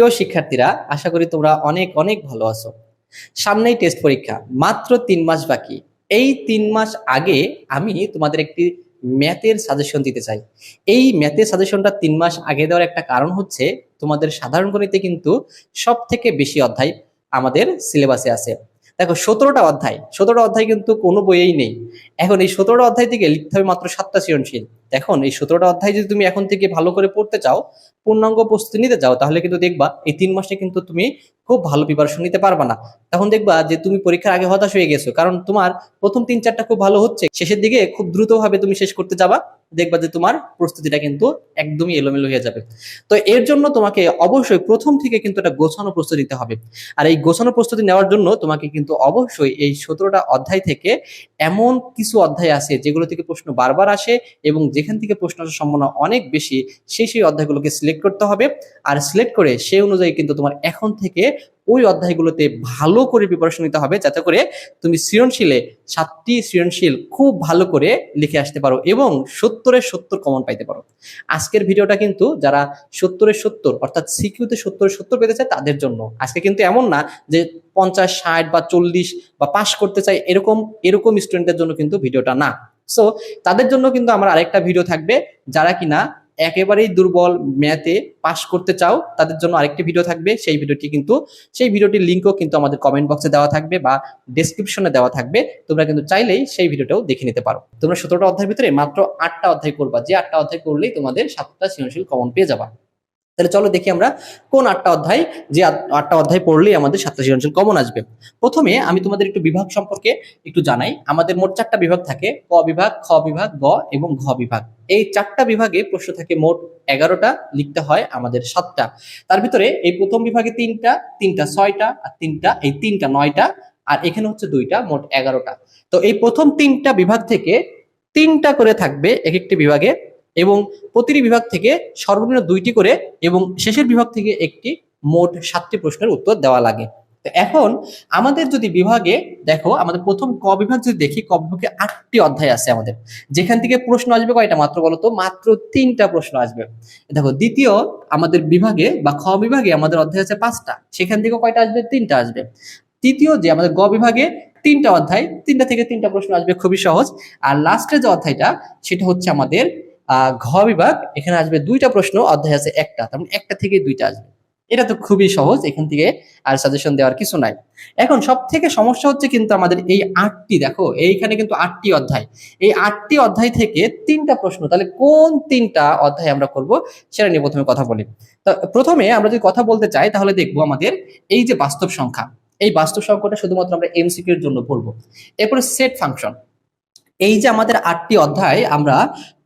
প্রিয় শিক্ষার্থীরা, আশা করি তোমরা অনেক অনেক ভালো আছো। সামনেই টেস্ট পরীক্ষা, মাত্র তিন মাস বাকি। এই তিন মাস আগে আমি তোমাদের একটি ম্যাথের সাজেশন দিতে চাই। এই ম্যাথের সাজেশনটা তিন মাস আগে দেওয়ার একটা কারণ হচ্ছে, তোমাদের সাধারণ গণিতে কিন্তু সব থেকে বেশি অধ্যায় আমাদের সিলেবাসে আছে। দেখো, সতেরোটা অধ্যায়। সতেরোটা অধ্যায় কিন্তু কোনো বইয়েই নেই। এখন এই সতেরোটা অধ্যায় থেকে লিখতে হবে মাত্র সাতটা সৃজনশীল। এখন এই সতেরোটা অধ্যায় যদি তুমি এখন থেকে ভালো করে পড়তে চাও, পূর্ণাঙ্গ প্রস্তুতি নিতে চাও, তাহলে কিন্তু দেখবা এই তিন মাসে কিন্তু তুমি খুব ভালো প্রিপারেশন নিতে পারবা না। তখন দেখবা যে তুমি পরীক্ষার আগে হতাশ হয়ে গেছো, কারণ তোমার প্রথম তিন চারটা খুব ভালো হচ্ছে। শেষের দিকে খুব দ্রুতভাবে তুমি শেষ করতে যাবা। দেখবা যে তোমার প্রস্তুতিটা কিন্তু একদমই এলোমেলো হয়ে যাবে। তো এর জন্য তোমাকে অবশ্যই প্রথম থেকে কিন্তু একটা গোছানো প্রস্তুতি নিতে হবে। আর এই গোছানো প্রস্তুতি নেওয়ার জন্য তোমাকে কিন্তু অবশ্যই এই সতেরোটা অধ্যায় থেকে এমন কিছু অধ্যায় আছে যেগুলো থেকে প্রশ্ন বারবার আসে এবং যেখান থেকে প্রশ্ন আসার সম্ভাবনা অনেক বেশি, সেই সেই অধ্যায়গুলোকে সিলেক্ট করতে হবে। আর সিলেক্ট করে সেই অনুযায়ী কিন্তু তোমার এখন থেকে ওই অধ্যায়গুলোতে ভালো করে প্রিপারেশন নিতে হবে যাতে করে তুমি সৃজনশীলে সাতটি সৃজনশীল খুব ভালো করে লিখে আসতে পারো এবং সত্তরের সত্তর কমন পাইতে পারো। আজকের ভিডিওটা কিন্তু যারা সত্তরের সত্তর অর্থাৎ সিকিউতে সত্তরের সত্তর পেতে চায় তাদের জন্য। আজকে কিন্তু এমন না যে পঞ্চাশ, ষাট বা চল্লিশ বা পাশ করতে চাই এরকম এরকম স্টুডেন্টদের জন্য কিন্তু ভিডিওটা না। সো তাদের জন্য কিন্তু আমার আরেকটা ভিডিও থাকবে যারা কিনা একেবারেই দুর্বল ম্যাথে পাশ করতে চাও, তাদের জন্য আরেকটি ভিডিও থাকবে। সেই ভিডিওটি কিন্তু, সেই ভিডিওটির লিঙ্কও কিন্তু আমাদের কমেন্ট বক্সে দেওয়া থাকবে বা ডিসক্রিপশনে দেওয়া থাকবে। তোমরা কিন্তু চাইলেই সেই ভিডিওটাও দেখে নিতে পারো। তোমরা সতেরোটা অধ্যায়ের ভিতরে মাত্র আটটা অধ্যায় করবা যে আটটা অধ্যায় করলেই তোমাদের সাতটা সৃজনশীল কমন পেয়ে যাবা। তাহলে চলো দেখি আমরা কোন আটটা অধ্যায়, যে আটটা অধ্যায় পড়লেই আমাদের সাতটা সৃজনশীল কমন আসবে। প্রথমে আমি তোমাদের একটু বিভাগ সম্পর্কে একটু জানাই। আমাদের মোট চারটা বিভাগ থাকে, ক বিভাগ, খ বিভাগ, গ এবং ঘ বিভাগ। এই চারটা বিভাগে প্রশ্ন থাকে মোট এগারোটা, লিখতে হয় আমাদের সাতটা। তার ভিতরে এই প্রথম বিভাগে তিনটা তিনটা ছয়টা আর তিনটা, এই তিনটা নয়টা আর এখানে হচ্ছে দুইটা, মোট এগারোটা। তো এই প্রথম তিনটা বিভাগ থেকে তিনটা করে থাকবে এক একটি বিভাগে। এবং প্রতিটি বিভাগ থেকে সর্বনিম্ন দুইটি করে এবং শেষের বিভাগ থেকে একটি মোট সাতটি প্রশ্নের উত্তর দেওয়া লাগে। তো এখন আমাদের যদি বিভাগে দেখো, আমাদের প্রথম ক বিভাগ যদি দেখি, ক বিভাগে আটটি অধ্যায় আছে আমাদের। যেখান থেকে প্রশ্ন আসবে কয়টা মাত্র বলতো মাত্র তিনটা প্রশ্ন আসবে। দেখো, দ্বিতীয় আমাদের বিভাগে বা খ বিভাগে আমাদের অধ্যায় আছে পাঁচটা। সেখান থেকে কয়টা আসবে? তিনটা আসবে। তৃতীয় যে আমাদের গ বিভাগে তিনটা অধ্যায়, তিনটা থেকে তিনটা প্রশ্ন আসবে, খুবই সহজ। আর লাস্টের যে অধ্যায়টা, সেটা হচ্ছে আমাদের ঘ বিভাগ, এখানে আসবে দুইটা প্রশ্ন, অধ্যায় আছে একটা, তার মানে একটা থেকে দুইটা আসবে। এটা তো খুবই সহজ, এখান থেকে আর সাজেশন দেওয়ার কিছু নাই। এখন সব থেকে সমস্যা হচ্ছে কিন্তু আমাদের এই আটটি, দেখো, এইখানে কিন্তু আটটি অধ্যায়। এই আটটি অধ্যায় থেকে তিনটা প্রশ্ন, তাহলে কোন তিনটা অধ্যায় আমরা করব, সেটা নিয়ে প্রথমে কথা বলি। তো প্রথমে আমরা যদি কথা বলতে চাই, তাহলে দেখব আমাদের এই যে বাস্তব সংখ্যা। এই বাস্তব সংখ্যাটা শুধুমাত্র আমরা এমসিকিউ এর জন্য পড়ব। এরপরে সেট ফাংশন এই যে আমাদের আটটি অধ্যায়, আমরা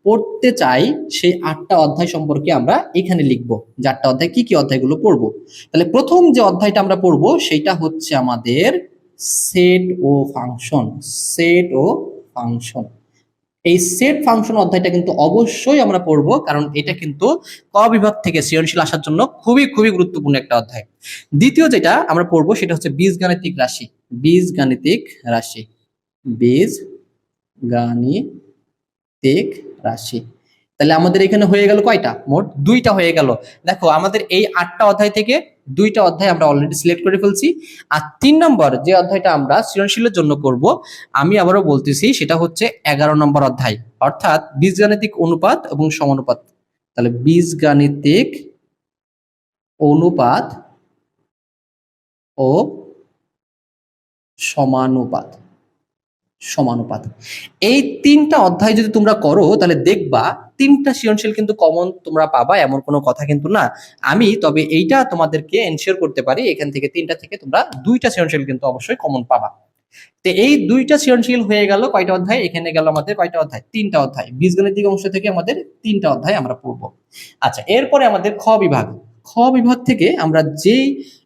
পড়তে চাই, সেই আটটা অধ্যায় সম্পর্কে আমরা এখানে লিখব। যে আটটা অধ্যায় কি কি অধ্যায়গুলো পড়ব? তাহলে প্রথম যে অধ্যায়টা আমরা পড়ব, সেটা হচ্ছে আমাদের সেট ও ফাংশন সেট ও ফাংশন এই সেট ফাংশন অধ্যায়টা কিন্তু অবশ্যই আমরা পড়ব, কারণ এটা কিন্তু ক বিভাগ থেকে সৃজনশীল আসার জন্য খুবই খুবই গুরুত্বপূর্ণ একটা অধ্যায়। দ্বিতীয় যেটা আমরা পড়ব, সেটা হচ্ছে বীজ গাণিতিক রাশি, বীজগাণিতিক রাশি। বীজ গাণিতিক রাশি। তাহলে আমাদের এখানে হয়ে গেল কয়টা? মোট দুইটা হয়ে গেল। দেখো, আমাদের এই আটটা অধ্যায় থেকে দুইটা অধ্যায় আমরা অলরেডি সিলেক্ট করে ফেলছি। আর তিন নম্বর যে অধ্যায়টা আমরা সৃজনশীলের জন্য করব, আমি আবারও বলতেছি, সেটা হচ্ছে এগারো নম্বর অধ্যায়, অর্থাৎ বীজগাণিতিক অনুপাত এবং সমানুপাত। তাহলে বীজগাণিতিক অনুপাত ও সমানুপাত। সমানুপাত। এই তিনটা অধ্যায় যদি তোমরা করো, তাহলে দেখবা তিনটা সৃজনশীল কিন্তু কমন তোমরা পাবা, এমন কোনো কথা কিন্তু না। আমি তবে এইটা তোমাদেরকে এনশিওর করতে পারি, এখান থেকে তিনটা থেকে তোমরা দুইটা সৃজনশীল কিন্তু অবশ্যই কমন পাবা। তো এই দুইটা সৃজনশীল হয়ে গেল কয়টা অধ্যায়? এখানে গেল আমাদের কয়টা অধ্যায়? তিনটা অধ্যায়। বীজগণিতিক অংশ থেকে আমাদের তিনটা অধ্যায় আমরা পড়ব। আচ্ছা এরপরে আমাদের খ বিভাগ। খ বিভাগ থেকে আমরা যেই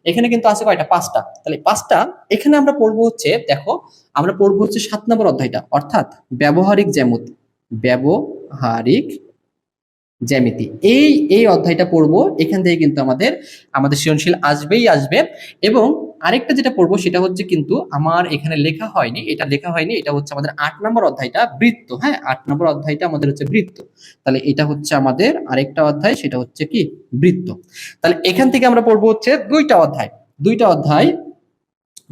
এখানে কিন্তু আছে কয়টা? পাঁচটা। তাহলে পাঁচটা এখানে আমরা পড়ব হচ্ছে, দেখো, আমরা পড়ব হচ্ছে সাত নম্বর অধ্যায়টা। অর্থাৎ ব্যবহারিক জ্যামত। ব্যবহারিক জ্যামিতি। এই এই অধ্যায়টা পড়ব। এখান থেকে কিন্তু আমাদের আমাদের সৃজনশীল আসবেই আসবে এবং আরেকটা যেটা পড়ব সেটা হচ্ছে কিন্তু আমার এখানে লেখা হয়নি, এটা লেখা হয়নি, এটা হচ্ছে আমাদের আট নম্বর অধ্যায়টা বৃত্ত হ্যাঁ? আট নম্বর অধ্যায়টা আমাদের হচ্ছে বৃত্ত। তাহলে এটা হচ্ছে আমাদের আরেকটা অধ্যায়, সেটা হচ্ছে কি? বৃত্ত। তাহলে এখান থেকে আমরা পড়ব হচ্ছে দুইটা অধ্যায়। দুইটা অধ্যায়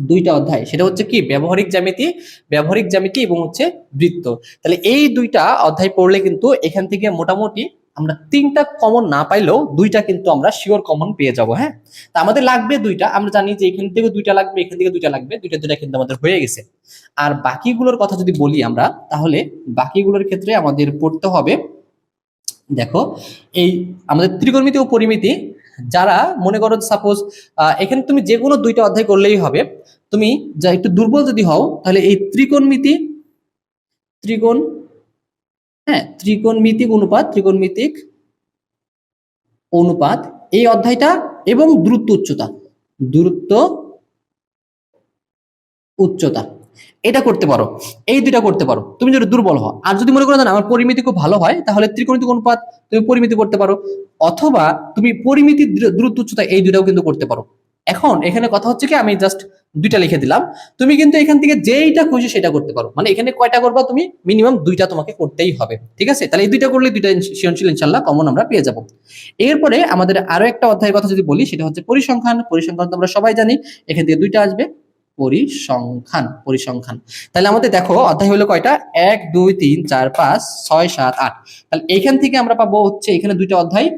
দুইটা অধ্যায়, সেটা হচ্ছে কি? ব্যবহারিক জ্যামিতি ব্যবহারিক জ্যামিতি এবং হচ্ছে বৃত্ত। তাহলে এই দুইটা অধ্যায় পড়লে কিন্তু এখান থেকে মোটামুটি আমরা তিনটা কমন না পাইলেও দুইটা কিন্তু আমরা শিওর কমন পেয়ে যাব হ্যাঁ? তা আমাদের লাগবে দুইটা। আমরা জানি যে এখান থেকে দুইটা লাগবে, এখান থেকে দুইটা লাগবে, দুইটা দুইটা কিন্তু আমাদের হয়ে গেছে। আর বাকিগুলোর কথা যদি বলি আমরা, তাহলে বাকিগুলোর ক্ষেত্রে আমাদের পড়তে হবে, দেখো, এই আমাদের ত্রিকোণমিতি ও পরিমিতি, যারা মনে করো সাপোজ এখানে তুমি যে কোনো দুইটা অধ্যায় করলেই হবে, তুমি যা একটু দুর্বল যদি হও, তাহলে এই ত্রিকোণমিতি, ত্রিকোণ হ্যাঁ ত্রিকোণমিতিক অনুপাত ত্রিকোণমিতিক অনুপাত, এই অধ্যায়টা এবং দূরত্ব উচ্চতা দূরত্ব উচ্চতা। এটা করতে পারো, এই দুইটা করতে পারো। তুমি যদি দুর্বল হও, আর যদি মনে করো না, আমার পরিমিতি খুব ভালো হয়, তাহলে ত্রিকোণমিতিক অনুপাত তুমি পরিমিতি করতে পারো, অথবা তুমি পরিমিতি দূর- দূরত্ব উচ্চতা এই দুইটাও কিন্তু করতে পারো। এখন এখানে কথা হচ্ছে কি, আমি জাস্ট দুইটা লিখে দিলাম। তুমি কিন্তু এখান থেকে যেইটা খুশি সেটা করতে পারো। মানে এখানে কয়টা করবা তুমি? মিনিমাম দুইটা তোমাকে করতেই হবে। ঠিক আছে? তাহলে এই দুইটা করলে দুইটা সৃজনশীল ইনশাল্লাহ কমন আমরা পেয়ে যাব। এরপরে আমাদের আরও একটা অধ্যায়ের কথা যদি বলি, সেটা হচ্ছে পরিসংখ্যান। পরিসংখ্যান তো আমরা সবাই জানি, এখান থেকে দুইটা আসবে। পরিসংখ্যান পরিসংখ্যান। তাহলে আমাদের দেখো, অধ্যায় হলো কয়টা? এক, দুই, তিন, চার, পাঁচ, ছয়, সাত, আট। তাহলে এইখান থেকে আমরা পাবো হচ্ছে এখানে দুইটা অধ্যায়।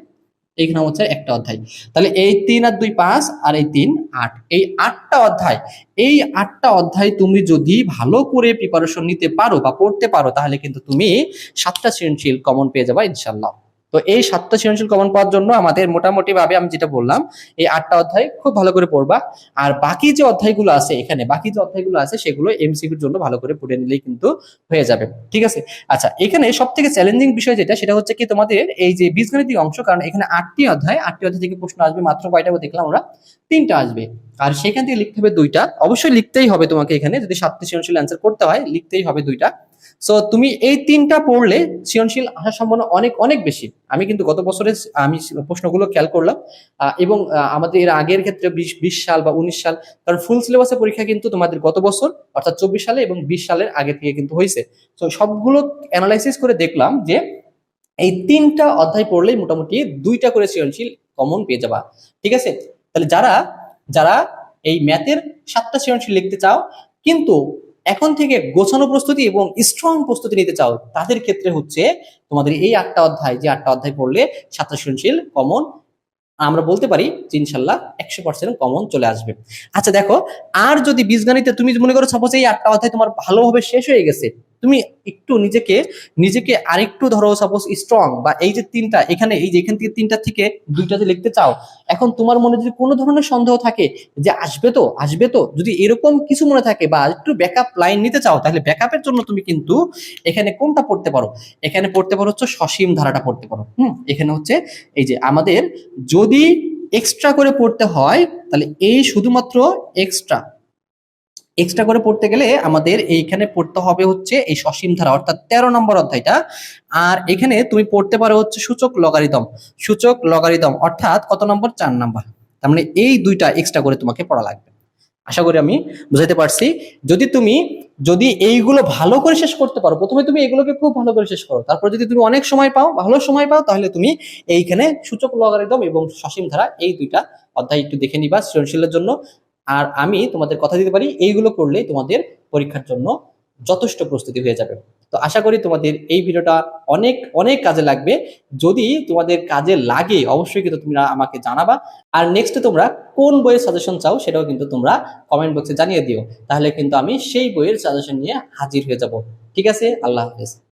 এইখানে হচ্ছে একটা অধ্যায়। তাহলে এই তিন আর দুই পাঁচ আর এই তিন আট। এই আটটা অধ্যায়, এই আটটা অধ্যায় তুমি যদি ভালো করে প্রিপারেশন নিতে পারো বা পড়তে পারো, তাহলে কিন্তু তুমি সাতটা সৃজনশীল কমন পেয়ে যাবা ইনশাল্লাহ তো এই সাতটা সৃজনশীল কমন পাওয়ার জন্য আমাদের মোটামুটি ভাবে আমি যেটা বললাম, এই আটটা অধ্যায় খুব ভালো করে পড়বা। আর বাকি যে অধ্যায়গুলো আছে এখানে, বাকি যে অধ্যায়গুলো আছে সেগুলো এমসিকিউর জন্য ভালো করে পড়ে নিলেই কিন্তু হয়ে যাবে। ঠিক আছে? আচ্ছা এখানে সব থেকে চ্যালেঞ্জিং বিষয় যেটা, সেটা হচ্ছে কি তোমাদের এই যে বীজগণিতিক অংশ, কারণ এখানে আটটি অধ্যায় আটটি অধ্যায় থেকে প্রশ্ন আসবে, মাত্র কয়টা দেখলাম আমরা তিনটা আসবে। আর সেখান থেকে লিখতে হবে দুইটা। অবশ্যই লিখতেই হবে তোমাকে এখানে, যদি সাতটি সৃজনশীল অ্যান্সার করতে হয়, লিখতেই হবে দুইটা। সো তুমি এই তিনটা পড়লে সৃজনশীল আসার সম্ভাবনা অনেক অনেক বেশি। আমি কিন্তু গত বছরের আমি প্রশ্নগুলো খেয়াল করলাম। এবং আমাদের এর আগের ক্ষেত্রে বিশ বিশ সাল বা উনিশ সাল, কারণ ফুল সিলেবাসের পরীক্ষা কিন্তু তোমাদের গত বছর, অর্থাৎ চব্বিশ সালে এবং বিশ সালের আগে থেকে কিন্তু হয়েছে। তো সবগুলো অ্যানালাইসিস করে দেখলাম যে এই তিনটা অধ্যায় পড়লেই মোটামুটি দুইটা করে সৃজনশীল কমন পেয়ে যাবা। ঠিক আছে? তাহলে যারা যারা এই ম্যাথের সাতটা সৃজনশীল লিখতে চাও, কিন্তু এখন থেকে গোছানো প্রস্তুতি এবং স্ট্রং প্রস্তুতি নিতে চাও, তাদের ক্ষেত্রে হচ্ছে তোমাদের এই আটটা অধ্যায়, যে আটটা অধ্যায় পড়লে সৃজনশীল কমন আমরা বলতে পারি ইনশাল্লাহ একশো পার্সেন্ট কমন চলে আসবে। আচ্ছা দেখো, আর যদি বীজগণিতে তুমি মনে করো সাপোজ এই আটটা অধ্যায় তোমার ভালোভাবে শেষ হয়ে গেছে তুমি একটু নিজেকে নিজেকে আরেকটু ধরো সাপোজ স্ট্রং বা এই যে তিনটা, এখানে এই যে এখান থেকে তিনটা থেকে দুইটাতে লিখতে চাও, এখন তোমার মনে যদি কোনো ধরনের সন্দেহ থাকে যে আসবে তো আসবে তো, যদি এরকম কিছু মনে থাকে বা একটু ব্যাকআপ লাইন নিতে চাও, তাহলে ব্যাকআপের জন্য তুমি কিন্তু এখানে কোনটা পড়তে পারো? এখানে পড়তে পারো হচ্ছে সসীম ধারাটা পড়তে পারো। হুম? এখানে হচ্ছে এই যে আমাদের যদি এক্সট্রা করে পড়তে হয়, তাহলে এই শুধুমাত্র এক্সট্রা এক্সট্রা করে পড়তে গেলে আমাদের এইখানে পড়তে হবে হচ্ছে এই সসীম ধারা, অর্থাৎ তেরো নম্বর অধ্যায়টা। আর এখানে তুমি পড়তে পারো হচ্ছে সূচক লগারিদম। সূচক লগারিদম, অর্থাৎ কত নম্বর? চার নম্বর। তার মানে এই দুইটা এক্সট্রা করে তোমাকে পড়া লাগবে। আশা করি আমি বুঝাইতে পারছি। যদি তুমি, যদি এইগুলো ভালো করে শেষ করতে পারো, প্রথমে তুমি এগুলোকে খুব ভালো করে শেষ করো। তারপর যদি তুমি অনেক সময় পাও, ভালো সময় পাও, তাহলে তুমি এইখানে সূচক লগারিদম এবং সসীম ধারা এই দুইটা অধ্যায় একটু দেখে নিবা সৃজনশীলের জন্য। আর আমি তোমাদের কথা দিতে পারি, এইগুলো করলে তোমাদের পরীক্ষার জন্য যথেষ্ট প্রস্তুতি হয়ে যাবে। তো আশা করি তোমাদের এই ভিডিওটা অনেক অনেক কাজে লাগবে। যদি তোমাদের কাজে লাগে, অবশ্যই কিন্তু তোমরা আমাকে জানাবা। আর নেক্সট তোমরা কোন বইয়ের সাজেশন চাও, সেটাও কিন্তু তোমরা কমেন্ট বক্সে জানিয়ে দিও। তাহলে কিন্তু আমি সেই বইয়ের সাজেশন নিয়ে হাজির হয়ে যাব। ঠিক আছে? আল্লাহ হাফেজ।